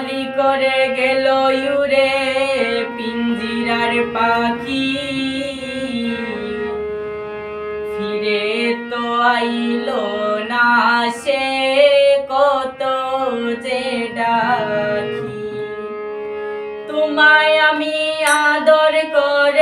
খালি করে গেল ইউরে, পিঞ্জিরার পাখি। ফিরে তো আইল না সে কত যে ডাকি। তোমায় আমি আদর করে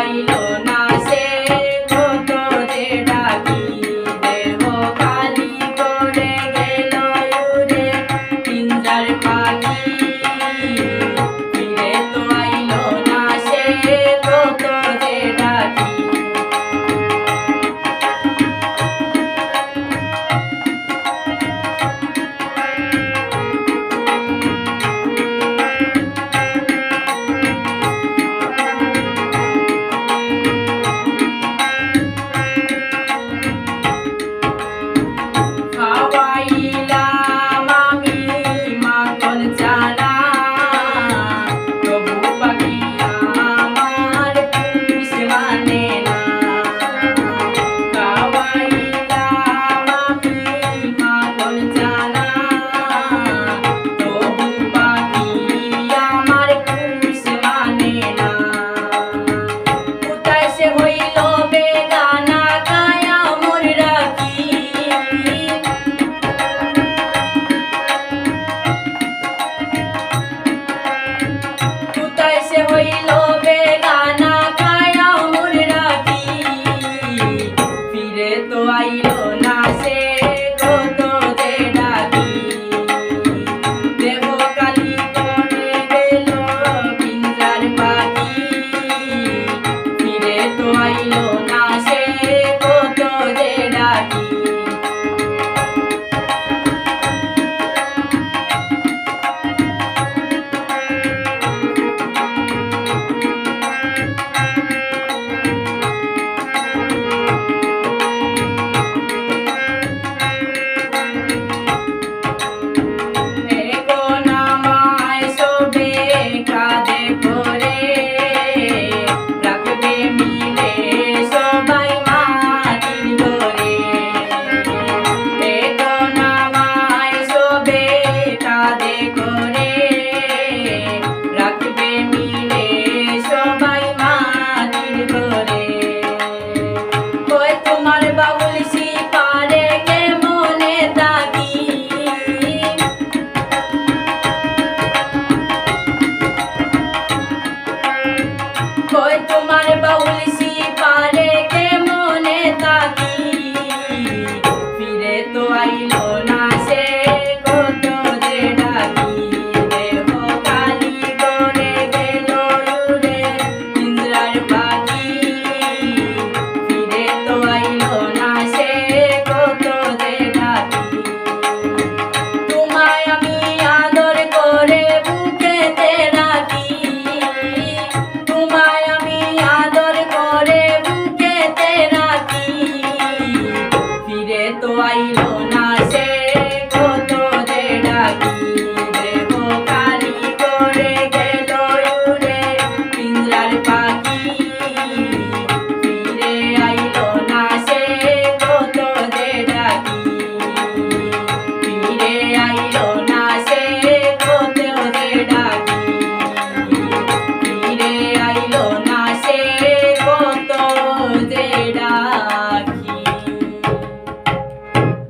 i bailó. বয়সে হইল বেলা। Bye. don't Bailo Nace.